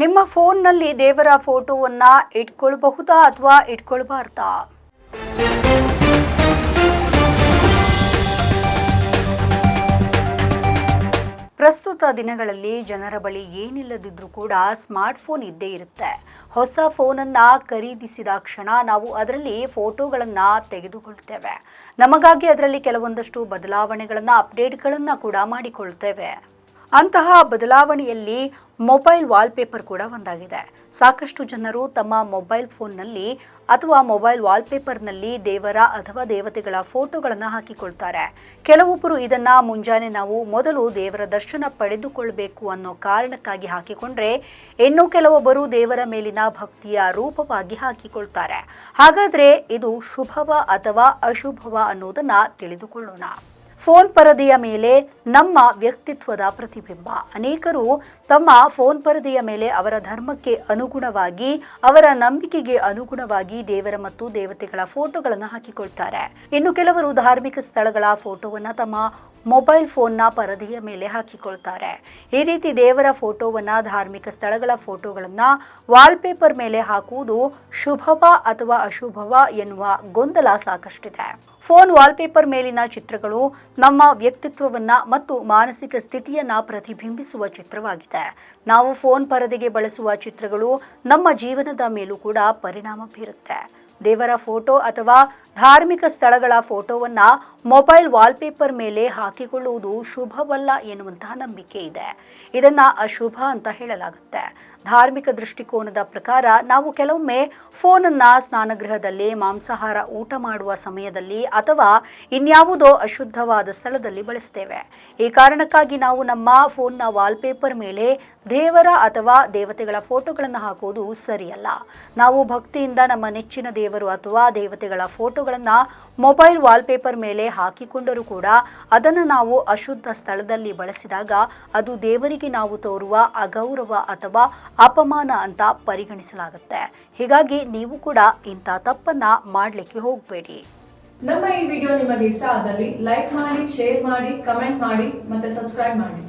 ನಿಮ್ಮ ಫೋನ್ನಲ್ಲಿ ದೇವರ ಫೋಟೋವನ್ನ ಇಟ್ಕೊಳ್ಬಹುದಾ ಅಥವಾ ಇಟ್ಕೊಳ್ಬಾರ್ದಾ? ಪ್ರಸ್ತುತ ದಿನಗಳಲ್ಲಿ ಜನರ ಬಳಿ ಏನಿಲ್ಲದಿದ್ರೂ ಕೂಡ ಸ್ಮಾರ್ಟ್ ಫೋನ್ ಇದ್ದೇ ಇರುತ್ತೆ. ಹೊಸ ಫೋನನ್ನು ಖರೀದಿಸಿದ ಕ್ಷಣ ನಾವು ಅದರಲ್ಲಿ ಫೋಟೋಗಳನ್ನು ತೆಗೆದುಕೊಳ್ತೇವೆ. ನಮಗಾಗಿ ಅದರಲ್ಲಿ ಕೆಲವೊಂದಷ್ಟು ಬದಲಾವಣೆಗಳನ್ನು, ಅಪ್ಡೇಟ್ಗಳನ್ನು ಕೂಡ ಮಾಡಿಕೊಳ್ತೇವೆ. ಅಂತಹ ಬದಲಾವಣೆಯಲ್ಲಿ ಮೊಬೈಲ್ ವಾಲ್ಪೇಪರ್ ಕೂಡ ಒಂದಾಗಿದೆ. ಸಾಕಷ್ಟು ಜನರು ತಮ್ಮ ಮೊಬೈಲ್ ಫೋನ್ನಲ್ಲಿ ಅಥವಾ ಮೊಬೈಲ್ ವಾಲ್ಪೇಪರ್ನಲ್ಲಿ ದೇವರ ಅಥವಾ ದೇವತೆಗಳ ಫೋಟೋಗಳನ್ನು ಹಾಕಿಕೊಳ್ತಾರೆ. ಕೆಲವೊಬ್ಬರು ಇದನ್ನ ಮುಂಜಾನೆ ನಾವು ಮೊದಲು ದೇವರ ದರ್ಶನ ಪಡೆದುಕೊಳ್ಬೇಕು ಅನ್ನೋ ಕಾರಣಕ್ಕಾಗಿ ಹಾಕಿಕೊಂಡ್ರೆ ಇನ್ನು ಕೆಲವೊಬ್ಬರು ದೇವರ ಮೇಲಿನ ಭಕ್ತಿಯ ರೂಪವಾಗಿ ಹಾಕಿಕೊಳ್ತಾರೆ. ಹಾಗಾದ್ರೆ ಇದು ಶುಭವ ಅಥವಾ ಅಶುಭವ ಅನ್ನೋದನ್ನ ತಿಳಿದುಕೊಳ್ಳೋಣ. ಫೋನ್ ಪರದೆಯ ಮೇಲೆ ನಮ್ಮ ವ್ಯಕ್ತಿತ್ವದ ಪ್ರತಿಬಿಂಬ. ಅನೇಕರು ತಮ್ಮ ಫೋನ್ ಪರದೆಯ ಮೇಲೆ ಅವರ ಧರ್ಮಕ್ಕೆ ಅನುಗುಣವಾಗಿ, ಅವರ ನಂಬಿಕೆಗೆ ಅನುಗುಣವಾಗಿ ದೇವರ ಮತ್ತು ದೇವತೆಗಳ ಫೋಟೋಗಳನ್ನು ಹಾಕಿಕೊಳ್ತಾರೆ. ಇನ್ನು ಕೆಲವರು ಧಾರ್ಮಿಕ ಸ್ಥಳಗಳ ಫೋಟೋವನ್ನು ತಮ್ಮ ಮೊಬೈಲ್ ಫೋನ್ನ ಪರದೆಯ ಮೇಲೆ ಹಾಕಿಕೊಳ್ತಾರೆ. ಈ ರೀತಿ ದೇವರ ಫೋಟೋವನ್ನ, ಧಾರ್ಮಿಕ ಸ್ಥಳಗಳ ಫೋಟೋಗಳನ್ನು ವಾಲ್ಪೇಪರ್ ಮೇಲೆ ಹಾಕುವುದು ಶುಭವ ಅಥವಾ ಅಶುಭವ ಎನ್ನುವ ಗೊಂದಲ ಸಾಕಷ್ಟಿದೆ. ಫೋನ್ ವಾಲ್ಪೇಪರ್ ಮೇಲಿನ ಚಿತ್ರಗಳು ನಮ್ಮ ವ್ಯಕ್ತಿತ್ವವನ್ನ ಮತ್ತು ಮಾನಸಿಕ ಸ್ಥಿತಿಯನ್ನ ಪ್ರತಿಬಿಂಬಿಸುವ ಚಿತ್ರವಾಗಿದೆ. ನಾವು ಫೋನ್ ಪರದೆಗೆ ಬಳಸುವ ಚಿತ್ರಗಳು ನಮ್ಮ ಜೀವನದ ಮೇಲೂ ಕೂಡ ಪರಿಣಾಮ ಬೀರುತ್ತೆ. ದೇವರ ಫೋಟೋ ಅಥವಾ ಧಾರ್ಮಿಕ ಸ್ಥಳಗಳ ಫೋಟೋವನ್ನ ಮೊಬೈಲ್ ವಾಲ್ಪೇಪರ್ ಮೇಲೆ ಹಾಕಿಕೊಳ್ಳುವುದು ಶುಭವಲ್ಲ ಎನ್ನುವಂತಹ ನಂಬಿಕೆ ಇದೆ. ಇದನ್ನು ಅಶುಭ ಅಂತ ಹೇಳಲಾಗುತ್ತೆ. ಧಾರ್ಮಿಕ ದೃಷ್ಟಿಕೋನದ ಪ್ರಕಾರ ನಾವು ಕೆಲವೊಮ್ಮೆ ಫೋನನ್ನು ಸ್ನಾನಗೃಹದಲ್ಲಿ ಮಾಂಸಾಹಾರ ಊಟ ಮಾಡುವ ಸಮಯದಲ್ಲಿ ಅಥವಾ ಇನ್ಯಾವುದೋ ಅಶುದ್ಧವಾದ ಸ್ಥಳದಲ್ಲಿ ಬಳಸ್ತೇವೆ. ಈ ಕಾರಣಕ್ಕಾಗಿ ನಾವು ನಮ್ಮ ಫೋನ್ನ ವಾಲ್ಪೇಪರ್ ಮೇಲೆ ದೇವರ ಅಥವಾ ದೇವತೆಗಳ ಫೋಟೋಗಳನ್ನು ಹಾಕುವುದು ಸರಿಯಲ್ಲ. ನಾವು ಭಕ್ತಿಯಿಂದ ನಮ್ಮ ನೆಚ್ಚಿನ ದೇವರು ಅಥವಾ ದೇವತೆಗಳ ಫೋಟೋಗಳನ್ನು ಮೊಬೈಲ್ ವಾಲ್ಪೇಪರ್ ಮೇಲೆ ಹಾಕಿಕೊಂಡರೂ ಕೂಡ ಅದನ್ನು ನಾವು ಅಶುದ್ಧ ಸ್ಥಳದಲ್ಲಿ ಬಳಸಿದಾಗ ಅದು ದೇವರಿಗೆ ನಾವು ತೋರುವ ಅಗೌರವ ಅಥವಾ ಅಪಮಾನ ಅಂತ ಪರಿಗಣಿಸಲಾಗುತ್ತೆ. ಹೀಗಾಗಿ ನೀವು ಕೂಡ ಇಂಥ ತಪ್ಪನ್ನ ಮಾಡಲಿಕ್ಕೆ ಹೋಗಬೇಡಿ. ನಮ್ಮ ಈ ವಿಡಿಯೋ ನಿಮಗೆ ಇಷ್ಟ ಆದಲ್ಲಿ ಲೈಕ್ ಮಾಡಿ, ಶೇರ್ ಮಾಡಿ, ಕಮೆಂಟ್ ಮಾಡಿ ಮತ್ತೆ ಸಬ್ಸ್ಕ್ರೈಬ್ ಮಾಡಿ.